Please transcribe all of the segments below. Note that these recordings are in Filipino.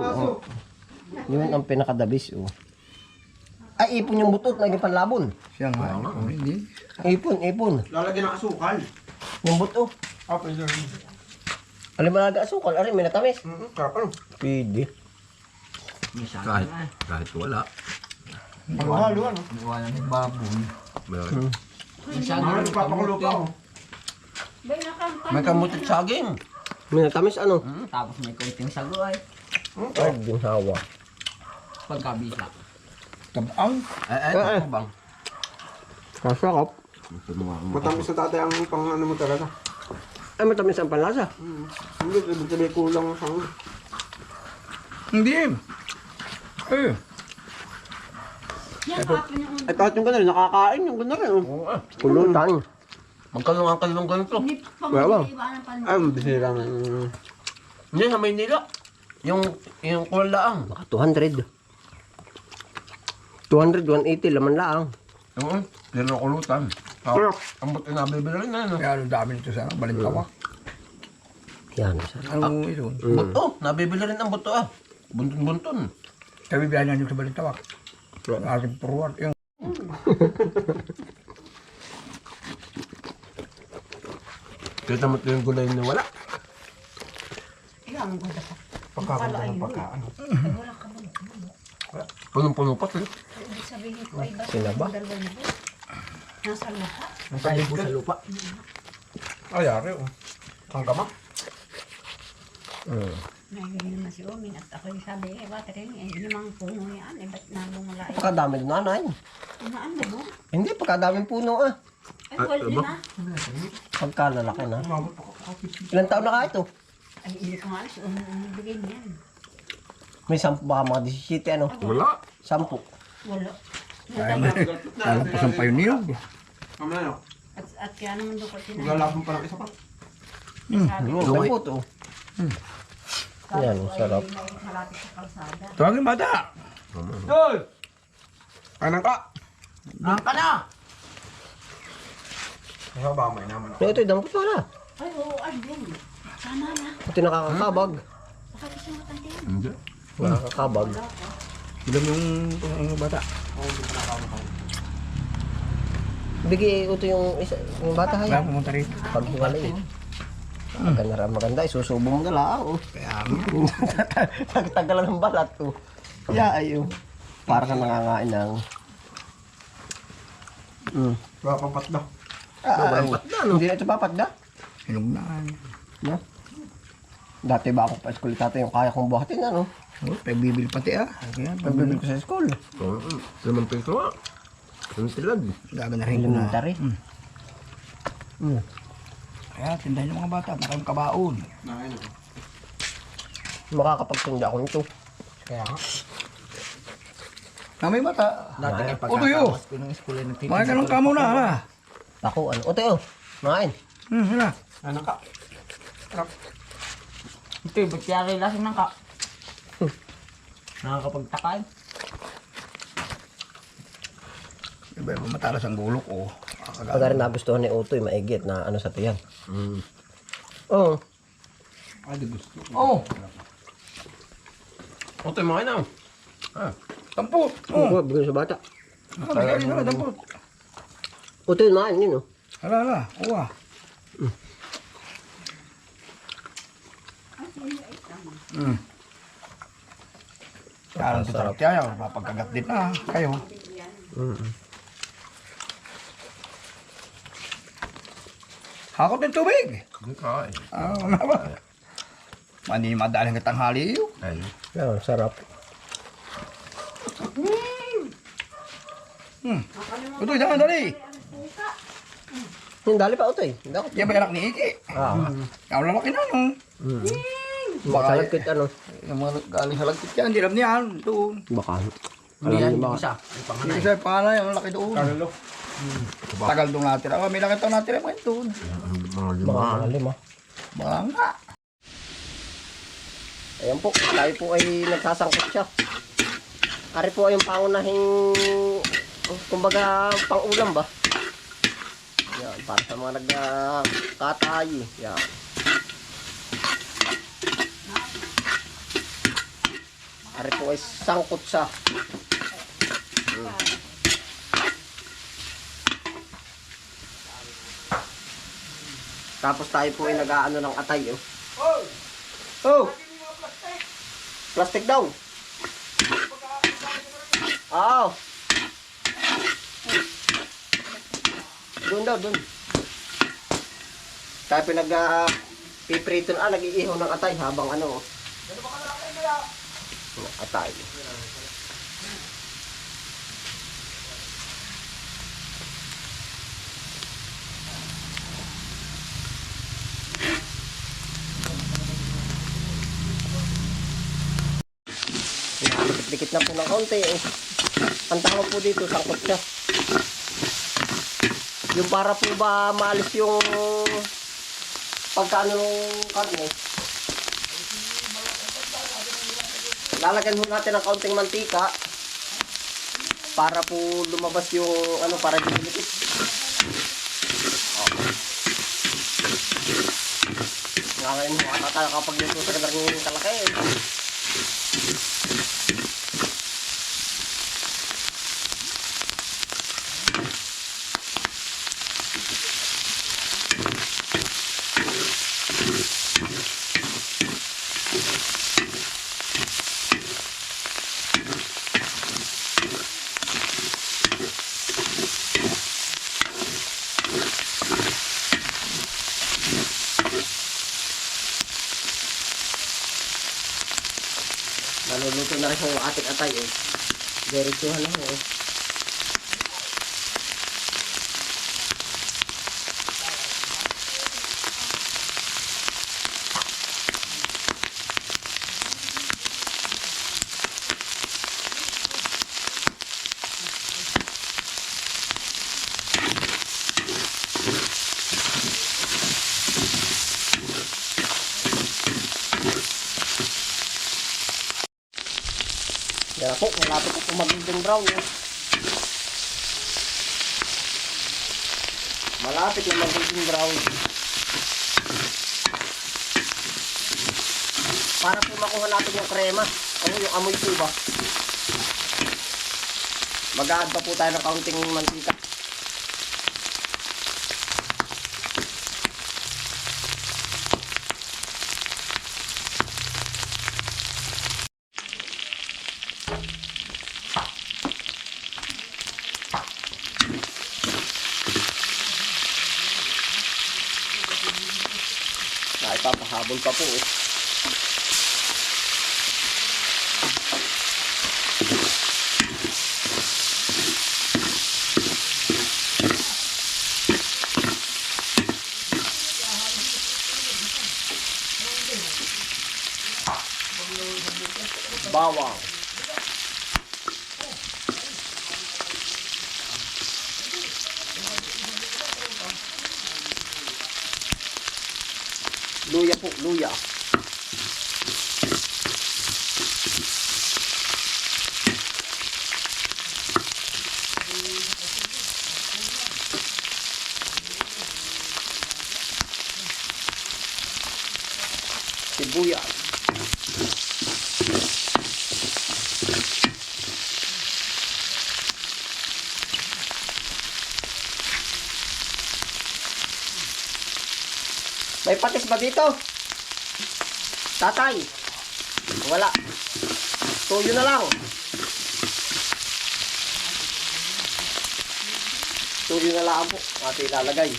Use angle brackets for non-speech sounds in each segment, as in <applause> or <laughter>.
Oo. Yun ang pinakadabis, oh. Ay, ipon yung butot, naging panlabon. Siya nga. Oh, hindi. Ipon, ipon. Lalagyan ng asukal. Yung buto. Ah, pwede rin. Alam mo asukal, alam, may natamis. Mm, sarap ano? Pwede. Kahit, kahit wala. Maghalo ano? Wala ng baboy. Meron. Ano, nagpapakulo pa ako. May kamutit saging. May natamis, ano? Tapos may konting sago ay ginhawa. pagkabisa. Tabang. Eh, eh, Eh, eh. ito bang? Masarap. Ito mga Matamis sa tatay ang pang ano mo talaga. Ay, matamis ang panlasa. Hindi, ibig sabihin kulang sa ano. Hindi. Eh. Ay, kahit yung ganun, nakakain yung ganun rin. Oo ah. Pulutan. Magkalungan kayo ng ganito. Wala. Ay, bisira ng... Hindi, sa Maynila. Yung, yung kulaang. Baka 200. 200, 180, laman laang. Oo. Pero kulutan. Sarap. Ang buti na bibili rin na. ano? Kaya ang dami nito sa balintawak. Yan, masarap. Ano ito? Buto. Nabibili rin ang buto ah. Bunton-bunton. Sabi biyahan nyo sa balintawak. Ating forward. Yung Kita mo ito yung gulay na wala. Pagkakanta ng pagkaan. Punong-puno pa eh. Basta Sila ba? Nasa lupa. Tayo po sa lupa. Ay, ari oh. Ang gama. Mm. Nagiging naman si Omin at ako yung sabi, eh, bakit rin, eh, limang puno yan, eh, ba't nabumula eh? Pagkadami ng nanay. Ano mo? Hindi, pagkadaming puno ah. Ay, wala aba. na. Pagkalalaki na. Ilan taon na ka ito? Hindi ko nga ang nagbigay niyan. May sampu, baka mga 17 ano? Wala. Sampu. Wala. Kaya mo. Alam pa sa payo niyo. Mamaya no. At, at kaya naman doon ko tinanong. Maglalabang pa ng isa pa. Yung ko, may puto. sabi Yan, ko sarap. Tawagin bata. Hoy! Kanan ka! Ang ka na! Ang ba may naman ako. Ito, ito, dampot wala. Ay, oo. Na. Ito nakakakabag. Hindi. Nakakakabag. Ilan yung yung bata? Bigay ito yung, isa, yung bata Kaya hay. pumunta rito. Pag hiwalay. Maganda rin, maganda. Isusubo na lang. Oh. Kaya <laughs> Nagtagalan ng balat. Oh. Yeah, ayo. Para ka nangangain ng... Mm. Wala pang patda. Ah, ay, Hindi na ito hinog na. No? Dati ba ako pa school tatay yung kaya kong buhatin ano? Oh, pagbibili pati ah. Kaya Pagbibili ko sa school. Oo. Limang piso nga. Ang. Gabi na rin. Elementary. Mm. Kaya tindahan yung mga bata. Maraming kabaon. Nakain ako. Nito. Kaya nga. Na may bata. Dati kay O tuyo. pagkatapos ko ng school ay nagtitinda. Mga ganun ka muna ha. Ako ano? O tayo. Makain. Hmm, hala. Kanan ka. Ito, ba't kaya lasing ng ka? Nakakapagtakay. Iba iba matalas ang gulok oh. Pag rin nagustuhan ni Otoy, maigit na ano sa tiyan. Mm. Oo. Ay, di gusto. Oh! Otoy, makain na. Ah. Tampot. Oo. Oh. bigyan sa bata. Ah, bigyan nila, tampot. Otoy, makain yun oh. Hala, hala. Uwa. Hmm. Kaya ang sarap kaya, mapagkagat din na kayo. Mm. Hakot ng tubig. Hindi kain. Ah, ano ba? Mani madaling ng tanghali yun. Ay. Yan, sarap. Ito, jangan dali. Yung dali pa Otoy. Hindi ako. Yan ba anak ni Iki? Ah. Ang lalaki na, no? Baka lagkit ano. Yung mga galing sa lagkit yan, hindi alam niyan. Doon. Baka. Hindi Alam yan, niyo yung ba? isa. Yung panganay. Yung isa, pangalan, yung laki doon. Carlo. Tagal doon natin. Ah, may laki taon natin mga doon. Mga lima. Baka mga lima. Mga nga. Ayan po, tayo po ay nagsasangkot siya. Ari po ay yung pangunahing, kumbaga, pang-ulam ba? Yan, para sa mga nagkatayi. Yan. Ari po ay sangkot sa. Hmm. Tapos tayo po ay nag-aano ng atay. Oh. Oh! Plastic daw. Oo. Doon daw, doon. Tayo pinag uh, piprito na, ah, nag-iihaw ng atay habang ano. oh. Atay. Dikit-dikit na po ng konti. Ang tawag po dito, sangkot siya. Yung para po ba maalis yung pagkaano ng karne. Lalagyan mo natin ng kaunting mantika para po lumabas yung ano para dumikit. Nga ngayon mo katata kapag yung sa ng kalaki eh. Yung ating atay eh. Diretsuhan ho eh. Po, malapit po magiging brown eh. Malapit na magiging brown. Para po makuha natin yung krema. Ano yung amoy po ba? Mag-add pa po tayo ng kaunting mantika. Ipapahabol pa po eh. Bawang. Luya po, luya. Sibuyas. Patis ba dito? Tatay. Wala. Tuyo na lang. Tuyo na lang po. Ate ilalagay.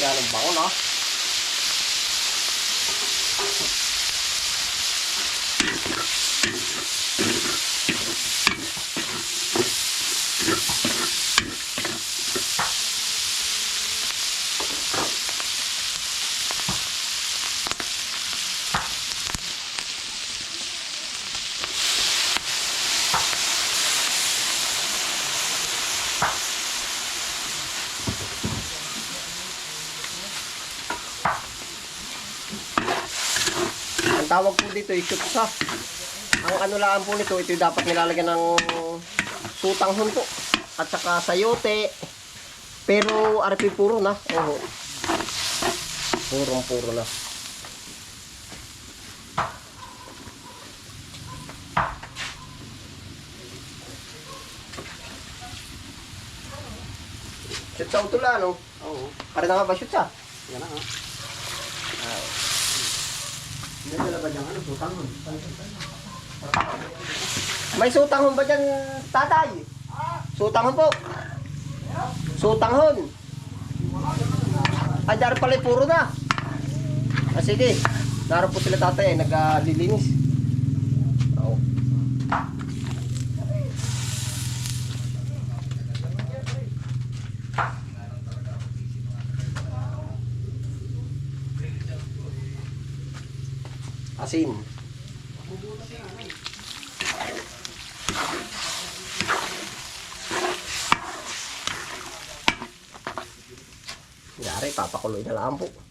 Yan ang bango na. Ang tawag po dito ay shutsa. Ang ano lang po nito, ito dapat nilalagyan ng sutang hunto. At saka sayote. Pero RP puro na. Oo. Purong-puro na. Shoot sa utula, no? Oo. Pare na nga ba shoot sa? Yan na nga. Hindi nila ba dyan ano? Sutang nun. May sutanghon ba dyan, tatay? Sutanghon po. Sutanghon. Ay, dari pala puro na. Ah, sige. Naroon po sila tatay ay naglilinis. Asin. Yari, papakuloy na lang po.